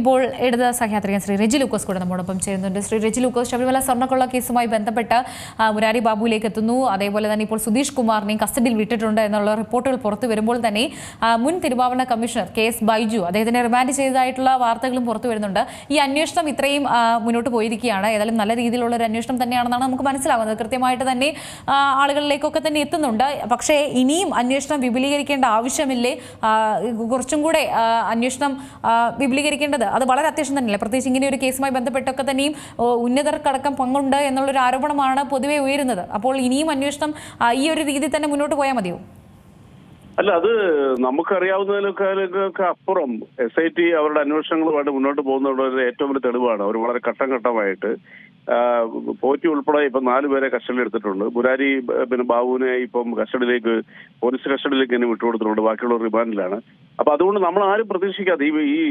ഇപ്പോൾ ഇടത് സഹയാത്രികൻ ശ്രീ റെജി ലൂക്കോസ് കൂടെ നമ്മോടൊപ്പം ചേരുന്നുണ്ട്. ശ്രീ റെജി ലൂക്കോസ് ശബരിമല സ്വർണക്കൊള്ള കേസുമായി ബന്ധപ്പെട്ട് മുരാരി ബാബുവിലേക്ക് എത്തുന്നു. അതേപോലെ തന്നെ ഇപ്പോൾ സുധീഷ് കുമാറിനെയും കസ്റ്റഡിയിൽ വിട്ടിട്ടുണ്ട് എന്നുള്ള റിപ്പോർട്ടുകൾ പുറത്തു വരുമ്പോൾ തന്നെ മുൻ തിരുവാഭരണ കമ്മീഷണർ കെ എസ് ബൈജു അദ്ദേഹത്തിനെ റിമാൻഡ് ചെയ്തതായിട്ടുള്ള വാർത്തകളും പുറത്തു വരുന്നുണ്ട്. ഈ അന്വേഷണം ഇത്രയും മുന്നോട്ട് പോയിരിക്കുകയാണ്. ഏതായാലും നല്ല രീതിയിലുള്ള ഒരു അന്വേഷണം തന്നെയാണെന്നാണ് നമുക്ക് മനസ്സിലാവുന്നത്. കൃത്യമായിട്ട് തന്നെ ആളുകളിലേക്കൊക്കെ തന്നെ എത്തുന്നുണ്ട്. പക്ഷേ ഇനിയും അന്വേഷണം വിപുലീകരിക്കേണ്ട ആവശ്യമില്ലേ? കുറച്ചും കൂടെ അന്വേഷണം ആ, അത് വളരെ അത്യാവശ്യം തന്നെയല്ലേ? പ്രത്യേകിച്ച് ഇങ്ങനെ ഒരു കേസുമായി ബന്ധപ്പെട്ടൊക്കെ തന്നെയും ഉന്നതർക്കടക്കം പങ്കുണ്ട് എന്നുള്ളൊരു ആരോപണമാണ് പൊതുവെ ഉയരുന്നത്. അപ്പോൾ ഇനിയും അന്വേഷണം ഈ ഒരു രീതിയിൽ തന്നെ മുന്നോട്ട് പോയാൽ മതിയോ? അല്ല അത് നമുക്കറിയാവുന്നതിനൊക്കെ അപ്പുറം എസ് ഐ ടി അവരുടെ അന്വേഷണങ്ങളുമായിട്ട് മുന്നോട്ട് പോകുന്നവരുടെ ഏറ്റവും വലിയ തെളിവാണ്. അവർ വളരെ ഘട്ടം ഘട്ടമായിട്ട് പോറ്റി ഉൾപ്പെടെ ഇപ്പൊ നാലുപേരെ കസ്റ്റഡിയിൽ എടുത്തിട്ടുണ്ട്. പുരാരി പിന്നെ ബാബുവിനെ ഇപ്പം കസ്റ്റഡിയിലേക്ക് പോലീസ് കസ്റ്റഡിയിലേക്ക് തന്നെ വിട്ടുകൊടുത്തിട്ടുണ്ട്. ബാക്കിയുള്ളവർ റിമാൻഡിലാണ്. അപ്പൊ അതുകൊണ്ട് നമ്മൾ ആരും പ്രതീക്ഷിക്കാതെ ഈ ഈ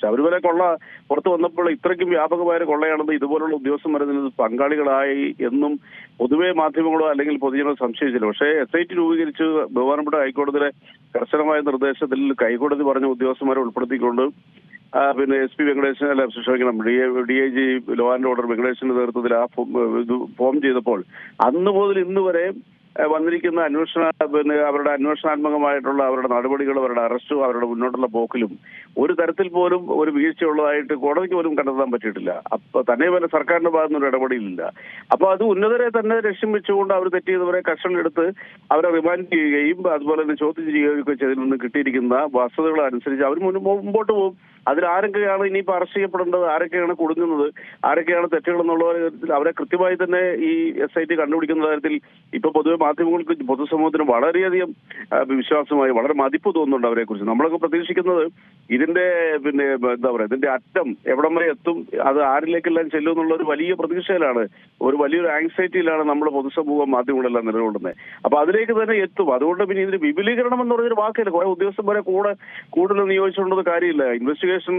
ശബരിമല കൊള്ള പുറത്തു വന്നപ്പോൾ ഇത്രയ്ക്കും വ്യാപകമായ കൊള്ളയാണെന്ന് ഇതുപോലുള്ള ഉദ്യോഗസ്ഥൻ ഇതിന് പങ്കാളികളായി എന്നും പൊതുവേ മാധ്യമങ്ങളോ അല്ലെങ്കിൽ പൊതുജനങ്ങളോ സംശയിച്ചില്ല. പക്ഷേ എസ് ഐ ടി രൂപീകരിച്ച് ബഹുമാനപ്പെട്ട ഹൈക്കോടതിയിലെ കർശനമായ നിർദ്ദേശത്തിൽ ഹൈക്കോടതി പറഞ്ഞ ഉദ്യോഗസ്ഥന്മാരെ ഉൾപ്പെടുത്തിക്കൊണ്ട് പിന്നെ എസ് പി വെങ്കടേശൻ അല്ല ക്ഷമിക്കണം D D I G law and order വെങ്കടേശന്റെ നേതൃത്വത്തിൽ ആ ഫോ- ഇത് ഫോം ചെയ്തപ്പോൾ അന്ന് മുതൽ ഇന്ന് വരെ വന്നിരിക്കുന്ന അന്വേഷണ പിന്നെ അവരുടെ അന്വേഷണാത്മകമായിട്ടുള്ള അവരുടെ നടപടികളും അവരുടെ അറസ്റ്റും അവരുടെ മുന്നോട്ടുള്ള പോക്കിലും ഒരു തരത്തിൽ പോലും ഒരു വീഴ്ചയുള്ളതായിട്ട് കോടതിക്ക് പോലും കണ്ടെത്താൻ പറ്റിയിട്ടില്ല. അപ്പൊ തന്നെ പോലെ സർക്കാരിന്റെ ഭാഗത്തുനിന്ന് ഒരു ഇടപെടലില്ല. അപ്പൊ അത് ഉന്നതരെ തന്നെ ലക്ഷ്യം വെച്ചുകൊണ്ട് അവർ തെറ്റിയതുവരെ കസ്റ്റഡിയിലെടുത്ത് അവരെ റിമാൻഡ് ചെയ്യുകയും അതുപോലെ തന്നെ ചോദ്യം ചെയ്യുകയും ഒക്കെ ചെയ്തതിൽ നിന്ന് കിട്ടിയിരിക്കുന്ന വസ്തുതകൾ അനുസരിച്ച് അവർ മുമ്പോട്ട് പോകും. അതിൽ ആരൊക്കെയാണ് ഇനിയിപ്പോൾ അറസ്റ്റ് ചെയ്യപ്പെടേണ്ടത്? ആരൊക്കെയാണ് കുടുങ്ങുന്നത്? ആരൊക്കെയാണ് തെറ്റുകൾ എന്നുള്ള അവരെ കൃത്യമായി തന്നെ ഈ എസ് ഐ ടി കണ്ടുപിടിക്കുന്ന കാര്യത്തിൽ ഇപ്പൊ പൊതുവെ മാധ്യമങ്ങൾക്ക് പൊതുസമൂഹത്തിന് വളരെയധികം വിശ്വാസമായി വളരെ മതിപ്പ് തോന്നുന്നുണ്ട് അവരെ കുറിച്ച് നമ്മളൊക്കെ പ്രതീക്ഷിക്കുന്നത് ഇതിന്റെ പിന്നെ എന്താ പറയാ ഇതിന്റെ അറ്റം എവിടം വരെ എത്തും അത് ആരിലേക്കെല്ലാം ചെല്ലും എന്നുള്ള ഒരു വലിയ പ്രതീക്ഷയിലാണ് ഒരു വലിയൊരു ആങ്സൈറ്റിയിലാണ് നമ്മൾ പൊതുസമൂഹം മാധ്യമങ്ങളെല്ലാം നിലകൊള്ളുന്നത്. അപ്പൊ അതിലേക്ക് തന്നെ എത്തും. അതുകൊണ്ട് പിന്നെ ഇതിന് വിപുലീകരണം എന്ന് പറഞ്ഞൊരു വാക്കില്ല. കുറെ ഉദ്യോഗസ്ഥന്മാരെ കൂടെ കൂടുതൽ നിയോഗിച്ചുകൊണ്ടത് കാര്യമില്ല. ഇൻവെസ്റ്റിഗേഷൻ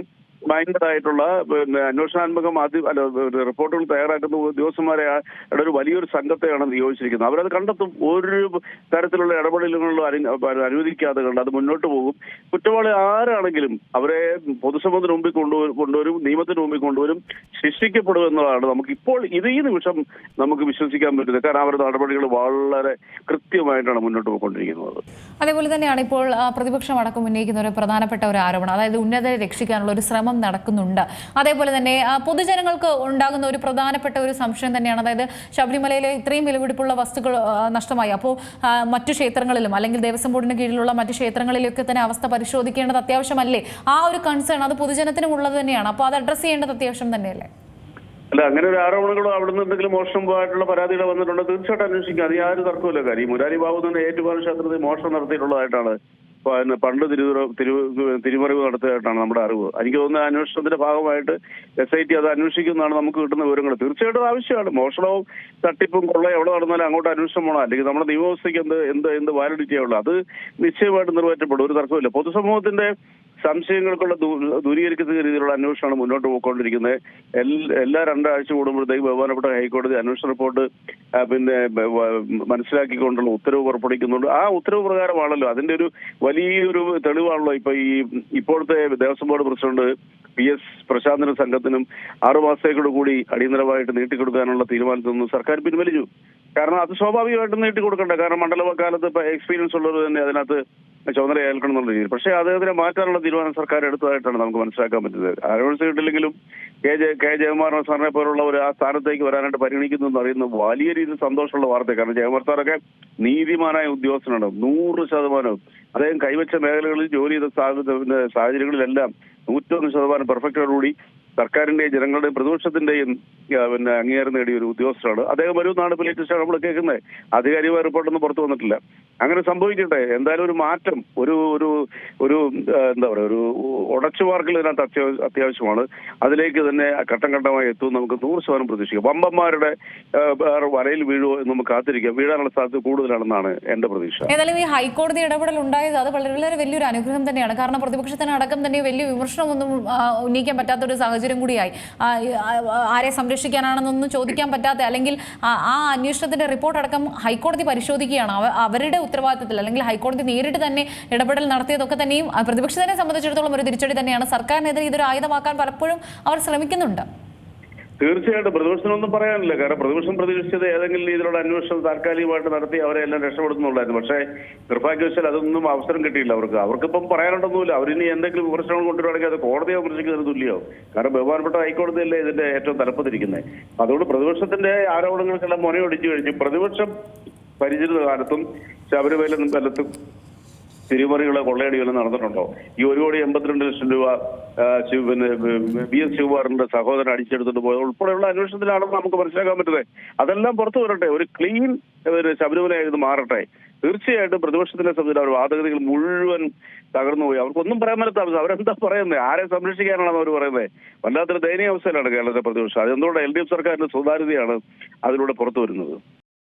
ആയിട്ടുള്ള പിന്നെ അന്വേഷണാത്മക മാധ്യമ അല്ല റിപ്പോർട്ടുകൾ തയ്യാറാക്കുന്ന ഉദ്യോഗസ്ഥന്മാരെ ഒരു വലിയൊരു സംഘത്തെയാണ് നിയോഗിച്ചിരിക്കുന്നത്. അവരത് കണ്ടെത്തും. ഒരു തരത്തിലുള്ള ഇടപെടലുകളിലും അനു- അനുവദിക്കാതെ കണ്ട് അത് മുന്നോട്ട് പോകും. കുറ്റവാളി ആരാണെങ്കിലും അവരെ പൊതുസമൂഹത്തിന് മുമ്പിൽ കൊണ്ടുവരും നിയമത്തിന് മുമ്പിൽ കൊണ്ടുവരും ശിക്ഷിക്കപ്പെടും എന്നതാണ് നമുക്ക് ഇപ്പോൾ ഇത് ഈ നിമിഷം നമുക്ക് വിശ്വസിക്കാൻ പറ്റുന്നത്. കാരണം അവരുടെ നടപടികൾ വളരെ കൃത്യമായിട്ടാണ് മുന്നോട്ട് പോയിക്കൊണ്ടിരിക്കുന്നത്. അതേപോലെ തന്നെയാണ് ഇപ്പോൾ പ്രതിപക്ഷം അടക്കം ഉന്നയിക്കുന്ന ഒരു പ്രധാനപ്പെട്ട ഒരു ആരോപണം. അതായത് ഉന്നതരെ രക്ഷിക്കാനുള്ള ഒരു ശ്രമം നടക്കുന്നുണ്ട്. അതേപോലെ തന്നെ പൊതുജനങ്ങൾക്ക് ഉണ്ടാകുന്ന ഒരു പ്രധാനപ്പെട്ട ഒരു സംശയം തന്നെയാണ്. അതായത് ശബരിമലയിലെ ഇത്രയും വിലപിടിപ്പുള്ള വസ്തുക്കൾ നഷ്ടമായി. അപ്പോൾ മറ്റു ക്ഷേത്രങ്ങളിലും അല്ലെങ്കിൽ ദേവസ്വം ബോർഡിന് കീഴിലുള്ള മറ്റു ക്ഷേത്രങ്ങളിലൊക്കെ തന്നെ അവസ്ഥ പരിശോധിക്കേണ്ടത് അത്യാവശ്യമല്ലേ? ആ ഒരു കൺസേൺ അത് പൊതുജനത്തിനും ഉള്ളത് തന്നെയാണ്. അപ്പോൾ അത് അഡ്രസ്സ് ചെയ്യേണ്ടത് അത്യാവശ്യം തന്നെയല്ലേ? അല്ല അങ്ങനെ ഒരു ആരോപണങ്ങളോ അവിടുന്ന് എന്തെങ്കിലും മോഷണമായിട്ടുള്ള പരാതികൾ വന്നിട്ടുണ്ടോ? തീർച്ചയായിട്ടും അന്വേഷിക്കാം. അത് യാതൊരു തർക്കമില്ല കാര്യം മുരാരി ബാബു തന്നെ ഏറ്റുപാല ക്ഷേത്രത്തിൽ മോഷണം നടത്തിയിട്ടുള്ളതായിട്ടാണ് പണ്ട് തിരു തിരുമറിവ് നടത്തിയതായിട്ടാണ് നമ്മുടെ അറിവ്. എനിക്ക് തോന്നുന്ന അന്വേഷണത്തിന്റെ ഭാഗമായിട്ട് എസ് ഐ ടി അത് അന്വേഷിക്കുന്നതാണ് നമുക്ക് കിട്ടുന്ന വിവരങ്ങൾ. തീർച്ചയായിട്ടും ആവശ്യമാണ്. മോഷണവും തട്ടിപ്പും കൊള്ള എവിടെ നടന്നാലും അങ്ങോട്ട് അന്വേഷണം പോകണം അല്ലെങ്കിൽ നമ്മുടെ നിയമവ്യവസ്ഥയ്ക്ക് എന്ത് എന്ത് എന്ത് വാലിഡിറ്റിയുള്ളൂ അത് നിശ്ചയമായിട്ട് നിർവഹിക്കപ്പെടും ഒരു തർക്കമില്ല പൊതുസമൂഹത്തിന്റെ സംശയങ്ങൾക്കുള്ള ദൂരീകരിക്കുന്ന രീതിയിലുള്ള അന്വേഷണമാണ് മുന്നോട്ട് പോയിക്കൊണ്ടിരിക്കുന്നത്. എല്ലാ രണ്ടാഴ്ച കൂടുമ്പോഴത്തേക്ക് ബഹുമാനപ്പെട്ട ഹൈക്കോടതി അന്വേഷണ റിപ്പോർട്ട് പിന്നെ മനസ്സിലാക്കിക്കൊണ്ടുള്ള ഉത്തരവ് പുറപ്പെടുവിക്കുന്നുണ്ട്. ആ ഉത്തരവ് പ്രകാരമാണല്ലോ അതിന്റെ ഒരു വലിയൊരു തെളിവാണല്ലോ ഇപ്പൊ ഈ ഇപ്പോഴത്തെ Devaswom board president P S പ്രശാന്തനും സംഘത്തിനും ആറുമാസത്തേക്കോട് കൂടി അടിയന്തരമായിട്ട് നീട്ടിക്കൊടുക്കാനുള്ള തീരുമാനത്തിൽ നിന്ന് സർക്കാർ പിൻവലിച്ചു. കാരണം അത് സ്വാഭാവികമായിട്ടും നീട്ടി കൊടുക്കണ്ട? കാരണം മണ്ഡലകാലത്ത് ഇപ്പൊ എക്സ്പീരിയൻസ് ഉള്ളവർ തന്നെ അതിനകത്ത് ചുമതല ഏൽക്കണം എന്നുള്ള രീതിയിൽ. പക്ഷേ അദ്ദേഹത്തിനെ മാറ്റാനുള്ള തീരുമാനം സർക്കാർ എടുത്തതായിട്ടാണ് നമുക്ക് മനസ്സിലാക്കാൻ പറ്റുന്നത്. ആരോഗ്യ കിട്ടില്ലെങ്കിലും കെ ജെ കെ ജയകുമാർ സാറിനെ പോലുള്ള ഒരു ആ സ്ഥാനത്തേക്ക് വരാനായിട്ട് പരിഗണിക്കുന്നു എന്ന് അറിയുന്ന വലിയ രീതിയിൽ സന്തോഷമുള്ള വാർത്ത കാരണം ജയകുമാർ സാറൊക്കെ നീതിമാനായ ഉദ്യോഗസ്ഥനാണ്. നൂറ് ശതമാനവും അദ്ദേഹം കൈവച്ച മേഖലകളിൽ ജോലി ചെയ്ത സാഹചര്യങ്ങളിലെല്ലാം നൂറ്റൊന്ന് ശതമാനം പെർഫെക്റ്റോടുകൂടി സർക്കാരിന്റെയും ജനങ്ങളുടെയും പ്രതിപക്ഷത്തിന്റെയും പിന്നെ അംഗീകാരം നേടിയ ഒരു ഉദ്യോഗസ്ഥരാണ് അദ്ദേഹം വരുമെന്നാണ് ഇപ്പോൾ ലേറ്റസ്റ്റ് നമ്മൾ കേൾക്കുന്നത് ആധികാരികമായ റിപ്പോർട്ടൊന്നും പുറത്തു വന്നിട്ടില്ല. അങ്ങനെ സംഭവിക്കട്ടെ. എന്തായാലും ഒരു മാറ്റം ഒരു ഒരു ഒരു എന്താ പറയുക ഒരു ഉടച്ചുപാർക്കൽ ഇതിനകത്ത് അത്യാവശ്യം അത്യാവശ്യമാണ്. അതിലേക്ക് തന്നെ ഘട്ടം ഘട്ടമായി എത്തും നമുക്ക് നൂറ് ശതമാനം പ്രതീക്ഷിക്കാം. വമ്പന്മാരുടെ വലയിൽ വീഴുമോ എന്ന് നമുക്ക് കാത്തിരിക്കാം. വീഴാനുള്ള സാധ്യത കൂടുതലാണെന്നാണ് എന്റെ പ്രതീക്ഷ. ഏതായാലും ഈ ഹൈക്കോടതി ഇടപെടൽ ഉണ്ടായത് അത് വളരെ വലിയൊരു അനുഗ്രഹം തന്നെയാണ്. കാരണം പ്രതിപക്ഷത്തിന് അടക്കം തന്നെ വലിയ വിമർശനമൊന്നും ഉന്നയിക്കാൻ പറ്റാത്ത ഒരു സാഹചര്യം സാഹചര്യം കൂടിയായി. ആരെ സംരക്ഷിക്കാനാണെന്നൊന്നും ചോദിക്കാൻ പറ്റാത്ത അല്ലെങ്കിൽ ആ അന്വേഷണത്തിന്റെ റിപ്പോർട്ട് അടക്കം ഹൈക്കോടതി പരിശോധിക്കുകയാണ്. അവ- അവരുടെ ഉത്തരവാദിത്തത്തിൽ അല്ലെങ്കിൽ ഹൈക്കോടതി നേരിട്ട് തന്നെ ഇടപെടൽ നടത്തിയതൊക്കെ തന്നെയും പ്രതിപക്ഷത്തിനെ സംബന്ധിച്ചിടത്തോളം ഒരു തിരിച്ചടി തന്നെയാണ്. സർക്കാരിനെതിരെ ഇതൊരു ആയുധമാക്കാൻ പലപ്പോഴും അവർ ശ്രമിക്കുന്നുണ്ട്. തീർച്ചയായിട്ടും ഒന്നും പറയാനില്ല. കാരണം പ്രതിപക്ഷം പ്രതീക്ഷിച്ചത് ഏതെങ്കിലും രീതിയിലുള്ള അന്വേഷണം താൽക്കാലികമായിട്ട് നടത്തി അവരെ എല്ലാം രക്ഷപ്പെടുത്തുന്നുള്ളായിരുന്നു. പക്ഷേ നിർഭാഗ്യവശാൽ അതൊന്നും അവസരം കിട്ടിയില്ല അവർക്ക്. അവർക്കിപ്പം പറയാനുണ്ടൊന്നുമില്ല. അവരിനി എന്തെങ്കിലും വിമർശനങ്ങൾ കൊണ്ടുവരുവാണെങ്കിൽ അത് കോടതിയെ വിമർശിക്കുന്നതിന് തുല്യമാവും കാരണം ബഹുമാനപ്പെട്ട ഹൈക്കോടതിയല്ലേ ഇതിന്റെ ഏറ്റവും തലപ്പത്തിരിക്കുന്നത് അതുകൊണ്ട് പ്രതിപക്ഷത്തിന്റെ ആരോപണങ്ങൾക്കെല്ലാം മുനയൊടിച്ചു കഴിഞ്ഞു. പ്രതിപക്ഷം പരിചിത കാലത്തും ശബരിമല കാലത്തും തിരിമറികളോ വല്ലതും നടന്നിട്ടുണ്ടോ? ഈ ഒരു കോടി എൺപത്തിരണ്ട് ലക്ഷം രൂപ പിന്നെ ബി എസ് ശിവകുമാറിന്റെ സഹോദരൻ അടിച്ചെടുത്തിട്ട് പോയത് ഉൾപ്പെടെയുള്ള അന്വേഷണത്തിലാണെന്ന് നമുക്ക് മനസ്സിലാക്കാൻ പറ്റുന്നത് അതെല്ലാം പുറത്തു വരട്ടെ. ഒരു ക്ലീൻ ഒരു ശബരിമല ഇത് മാറട്ടെ. തീർച്ചയായിട്ടും പ്രതിപക്ഷത്തിനെ സംബന്ധിച്ച് അവർ വാദഗതികൾ മുഴുവൻ തകർന്നു പോയി. അവർക്കൊന്നും പറയാൻ പറ്റാത്ത അവരെന്താ പറയുന്നത് ആരെ സംരക്ഷിക്കാനാണെന്ന് അവർ പറയുന്നത് വല്ലാത്തൊരു ദയനീയ അവസ്ഥയിലാണ് കേരളത്തിലെ പ്രതിപക്ഷം. അതെന്തുകൊണ്ട് എൽ ഡി എഫ് സർക്കാരിന്റെ സുതാര്യതയാണ് അതിലൂടെ പുറത്തു വരുന്നത്?